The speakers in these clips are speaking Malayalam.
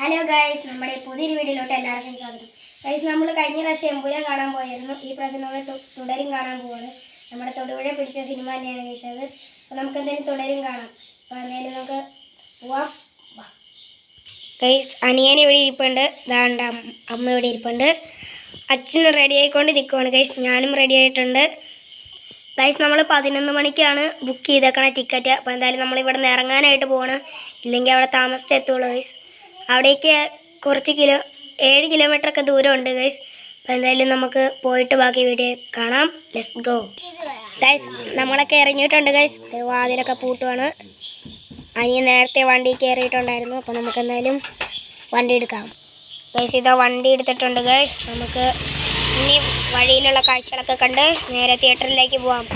ഹലോ ഗൈസ് നമ്മുടെ പുതിയൊരു വീഡിയോയിലോട്ട് എല്ലാവർക്കും സ്വാഗതം. ഗൈസ് നമ്മൾ കഴിഞ്ഞ പ്രാവശ്യം എമ്പുരാൻ കാണാൻ പോയായിരുന്നു. ഈ പ്രാവശ്യം നമ്മൾ തുടരും കാണാൻ പോവാണ്. നമ്മുടെ തൊടുപുഴ പിടിച്ച സിനിമ തന്നെയാണ് ഗൈസ് അത്. അപ്പോൾ നമുക്ക് എന്തായാലും തുടരും കാണാം. അപ്പോൾ എന്തായാലും നമുക്ക് പോവാം. ഗൈസ് അനിയൻ ഇവിടെ ഇരിപ്പുണ്ട്. ദാണ്ട അമ്മ ഇവിടെ ഇരിപ്പുണ്ട്. അച്ഛൻ റെഡി ആയിക്കൊണ്ട് നിൽക്കുവാണ് ഗൈസ് ഞാനും റെഡി ആയിട്ടുണ്ട്. ഗൈസ് നമ്മൾ പതിനൊന്ന് മണിക്കാണ് ബുക്ക് ചെയ്തേക്കണ ടിക്കറ്റ് അപ്പോൾ എന്തായാലും നമ്മൾ ഇവിടെ നിന്ന് ഇറങ്ങാനായിട്ട് പോവാണ്. ഇല്ലെങ്കിൽ അവിടെ താമസിച്ചെത്തുള്ളൂ ഗൈസ് അവിടേക്ക് കുറച്ച് കിലോ ഏഴ് കിലോമീറ്റർ ഒക്കെ ദൂരമുണ്ട് ഗൈസ് അപ്പോൾ എന്തായാലും നമുക്ക് പോയിട്ട് ബാക്കി വീഡിയോ കാണാം. ലെറ്റ്സ് ഗോ ഗൈസ് നമ്മളൊക്കെ ഇറങ്ങിയിട്ടുണ്ട് ഗൈസ് വാതിലൊക്കെ പൂട്ടുവാണ്. അനിയൻ നേരത്തെ വണ്ടി കയറിയിട്ടുണ്ടായിരുന്നു. അപ്പോൾ നമുക്ക് എന്തായാലും വണ്ടി എടുക്കാം. ഗൈസ് ഇതാ വണ്ടി എടുത്തിട്ടുണ്ട് ഗൈസ് നമുക്ക് ഇനി വഴിയിലുള്ള കാഴ്ചകളൊക്കെ കണ്ട് നേരെ തിയേറ്ററിലേക്ക് പോവാം.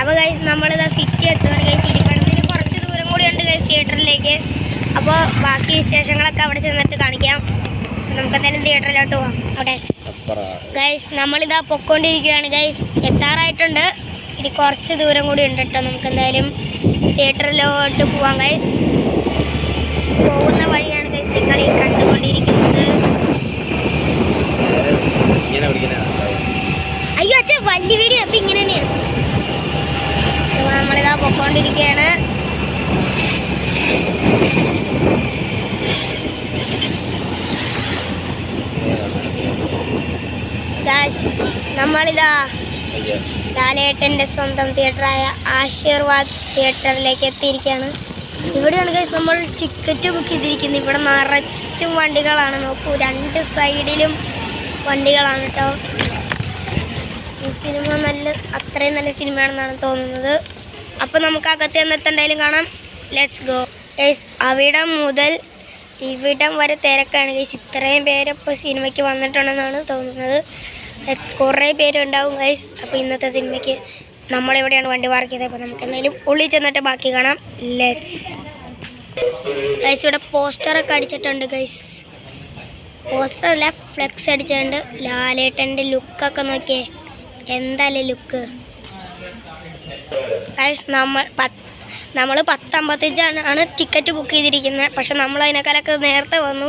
അപ്പോൾ ഗൈസ് നമ്മളിതാ സിറ്റി എത്തുകയാണ് ഗൈസ് ഇരിക്കണത്തിന് കുറച്ച് ദൂരം കൂടി ഉണ്ട് ഗൈസ് തിയേറ്ററിലേക്ക്. അപ്പോൾ ബാക്കി വിശേഷങ്ങളൊക്കെ അവിടെ ചെന്നിട്ട് കാണിക്കാം. നമുക്ക് എന്തായാലും തിയേറ്ററിലോട്ട് പോവാം. അവിടെ. ഗൈസ് നമ്മളിതാ പൊക്കോണ്ടിരിക്കുകയാണ്. ഗൈസ് എത്താറായിട്ടുണ്ട്. ഇനി കുറച്ച് ദൂരം കൂടി ഉണ്ട് കേട്ടോ നമുക്ക് എന്തായാലും തിയേറ്ററിലോട്ട് പോവാം ഗൈസ് പോകുന്ന വഴിയാണ് ഗൈസ് നിങ്ങൾ ഈ കണ്ടുകൊണ്ടിരിക്കുന്നത് അയ്യോ അച്ഛൻ വലിയ വീഡിയോ അപ്പം ഇങ്ങനെ തന്നെയാണ് നമ്മളിതാ പൊക്കോണ്ടിരിക്കുകയാണ്. നമ്മളിതാ ലാലേട്ടന്റെ സ്വന്തം തിയേറ്ററായ ആശീർവാദ് തിയേറ്ററിലേക്ക് എത്തിയിരിക്കുകയാണ്. ഇവിടെയാണ് കഴിച്ച് നമ്മൾ ടിക്കറ്റ് ബുക്ക് ചെയ്തിരിക്കുന്നത്. ഇവിടെ നിറച്ചും വണ്ടികളാണ്. നോക്കൂ രണ്ട് സൈഡിലും വണ്ടികളാണ് കേട്ടോ ഈ സിനിമ നല്ല അത്രയും നല്ല സിനിമയാണെന്നാണ് തോന്നുന്നത്. അപ്പോൾ നമുക്ക് അകത്ത് ചെന്നിട്ട് എന്തായാലും കാണാം. ലെറ്റ്സ് ഗോ ഗൈസ് അവിടെ മുതൽ ഇവിടം വരെ തിരക്കാണ്. ഗൈസ് ഇത്രയും പേരിപ്പോൾ സിനിമയ്ക്ക് വന്നിട്ടുണ്ടെന്നാണ് തോന്നുന്നത്. കുറേ പേരുണ്ടാവും ഗൈസ് അപ്പോൾ ഇന്നത്തെ സിനിമയ്ക്ക് നമ്മളിവിടെയാണ് വണ്ടി പാർക്ക് ചെയ്തത്? അപ്പോൾ നമുക്ക് എന്തായാലും ഉള്ളിൽ ചെന്നിട്ട് ബാക്കി കാണാം. ലെറ്റ്സ് ഗൈസ് ഇവിടെ പോസ്റ്ററൊക്കെ അടിച്ചിട്ടുണ്ട് ഗൈസ് പോസ്റ്ററല്ല ഫ്ലെക്സ് അടിച്ചിട്ടുണ്ട്. ലാലേട്ടന്റെ ലുക്കൊക്കെ നോക്കിയേ. എന്താല്ലേ ലുക്ക് ഗൈസ് നമ്മൾ നമ്മൾ പത്തമ്പത്തഞ്ചാണ് ടിക്കറ്റ് ബുക്ക് ചെയ്തിരിക്കുന്നത്. പക്ഷെ നമ്മൾ അതിനേക്കാളൊക്കെ നേരത്തെ വന്നു.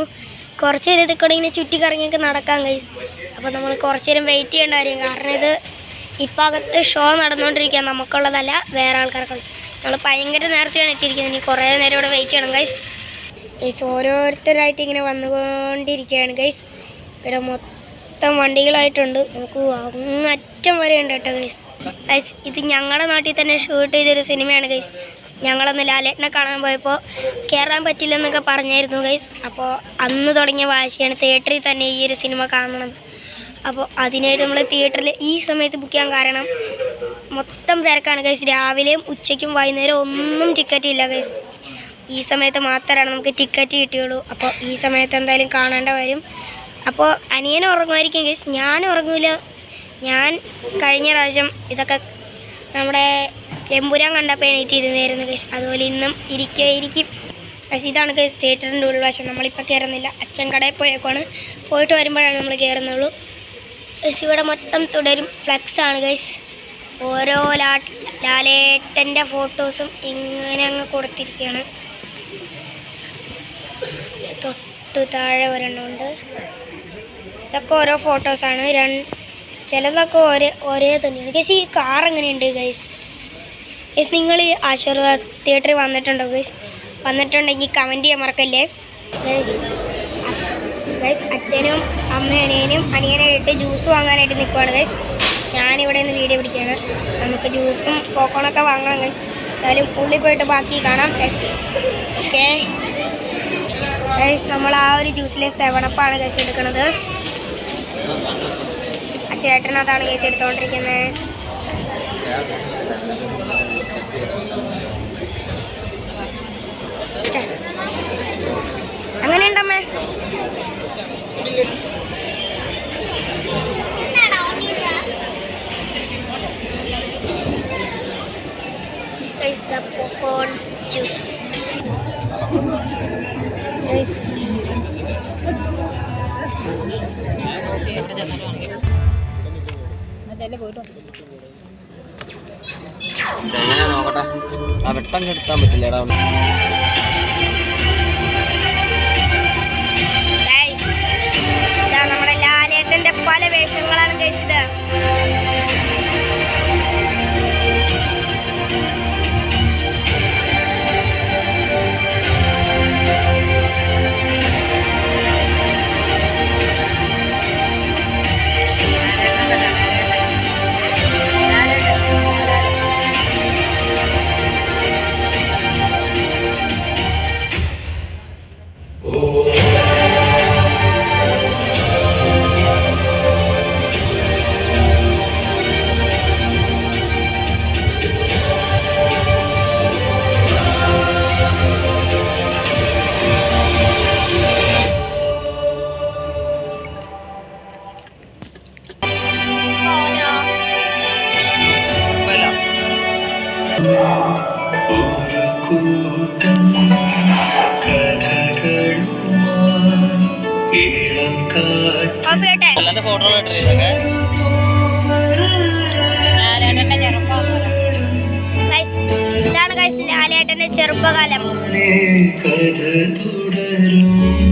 കുറച്ച് നേരം ഇതൊക്കെ ഇങ്ങനെ ചുറ്റിക്കറങ്ങിയൊക്കെ നടക്കാൻ കഴിയും അപ്പോൾ നമ്മൾ കുറച്ച് നേരം വെയിറ്റ് ചെയ്യേണ്ട കാര്യം കാരണം ഇത് ഇപ്പം അകത്ത് ഷോ നടന്നുകൊണ്ടിരിക്കുക നമുക്കുള്ളതല്ല വേറെ ആൾക്കാർക്കുള്ള നമ്മൾ ഭയങ്കര നേരത്തെയാണ് എത്തിയിരിക്കുന്നത്. ഇനി കുറേ നേരം ഇവിടെ വെയിറ്റ് ചെയ്യണം ഗൈസ് ഗൈസ് ഓരോരുത്തരായിട്ട് ഇങ്ങനെ വന്നുകൊണ്ടിരിക്കുകയാണ് ഗൈസ് ഇവിടെ മൊത്തം വണ്ടികളായിട്ടുണ്ട്. നമുക്ക് അങ്ങറ്റം വരെ ഉണ്ട് കേട്ടോ ഗൈസ് ഗൈസ് ഇത് ഞങ്ങളുടെ നാട്ടിൽ തന്നെ ഷൂട്ട് ചെയ്തൊരു സിനിമയാണ് ഗൈസ് ഞങ്ങളൊന്ന് ലാലേട്ടനെ കാണാൻ പോയപ്പോൾ കയറാൻ പറ്റില്ലെന്നൊക്കെ പറഞ്ഞായിരുന്നു ഗൈസ് അപ്പോൾ അന്ന് തുടങ്ങിയ വാശിയാണ് തിയേറ്ററിൽ തന്നെ ഈ ഒരു സിനിമ കാണണം അപ്പോൾ അതിനായിട്ട് നമ്മൾ തിയേറ്ററിൽ ഈ സമയത്ത് ബുക്ക് ചെയ്യാൻ കാരണം മൊത്തം തിരക്കാണ് ഗൈസ് രാവിലെയും ഉച്ചയ്ക്കും വൈകുന്നേരം ഒന്നും ടിക്കറ്റ് ഇല്ല ഗൈസ് ഈ സമയത്ത് മാത്രമാണ് നമുക്ക് ടിക്കറ്റ് കിട്ടിയുള്ളൂ. അപ്പോൾ ഈ സമയത്ത് എന്തായാലും കാണേണ്ട വരും അപ്പോൾ അനിയനെ ഉറങ്ങുമായിരിക്കും ഗൈസ് ഞാൻ ഉറങ്ങൂല. ഞാൻ കഴിഞ്ഞ പ്രാവശ്യം ഇതൊക്കെ നമ്മുടെ എമ്പുരാൻ കണ്ടപ്പോൾ എണീറ്റ് ഇരുന്നായിരുന്നു കേസ് അതുപോലെ ഇന്നും ഇരിക്കുമായിരിക്കും പക്ഷേ ഇതാണ് കേസ് തിയേറ്ററിന്റെ ഉൾവശം നമ്മളിപ്പോൾ കയറുന്നില്ല. അച്ഛൻ കടയിൽ പോയേക്കാണ് പോയിട്ട് വരുമ്പോഴാണ് നമ്മൾ കയറുന്നുള്ളൂ. കേസ് ഇവിടെ മൊത്തം തുടരും. ഫ്ലക്സാണ് കേസ് ഓരോ ലാ ലാലേട്ടന്റെ ഫോട്ടോസും ഇങ്ങനെ അങ്ങ് കൊടുത്തിരിക്കുകയാണ്. തൊട്ട് താഴെ ഒരെണ്ണമുണ്ട്. ഇതൊക്കെ ഓരോ ഫോട്ടോസാണ് രണ്ട് ചിലതൊക്കെ ഒരേ ഒരേ തന്നെയാണ്. ഗൈസ് ഈ കാർ എങ്ങനെയുണ്ട് ഗൈസ് ഗൈസ് നിങ്ങൾ ആശീർവാദ തിയേറ്ററിൽ വന്നിട്ടുണ്ടോ ഗൈസ് വന്നിട്ടുണ്ടെങ്കിൽ കമന്റ് ചെയ്യാൻ മറക്കല്ലേ? ഗൈസ് ഗൈസ് അച്ഛനും അമ്മയനേനും അനിയനും അനിയനായിട്ട് ജ്യൂസ് വാങ്ങാനായിട്ട് നിൽക്കുവാണ് ഗൈസ് ഞാനിവിടെ നിന്ന് വീഡിയോ പിടിക്കുകയാണ്. നമുക്ക് ജ്യൂസും പോക്കോണൊക്കെ വാങ്ങണം ഗൈസ് എന്തായാലും ഉള്ളിൽ പോയിട്ട് ബാക്കി കാണാം. ഓക്കെ ഗൈസ് നമ്മൾ ആ ഒരു ജ്യൂസിലെ സെവണപ്പാണ് ഗൈസ് എടുക്കുന്നത്. ആ ഗൈസ് എടുത്തുകൊണ്ടിരിക്കുന്നത് the popcorn juice. എങ്ങനെ നോക്കട്ടെ? ആ വെട്ടം കെടുത്താൻ പറ്റില്ലേടാ നമ്മുടെ ലാലേട്ടന്റെ പല വേഷങ്ങളാണ് കഴിച്ചത് അല്ലാതെ ഫോട്ടോ ഇതാണ് ഗൈസ് ലാലേട്ടന്റെ ചെറുപ്പകാലം. പോലെ കഥ തുടരും.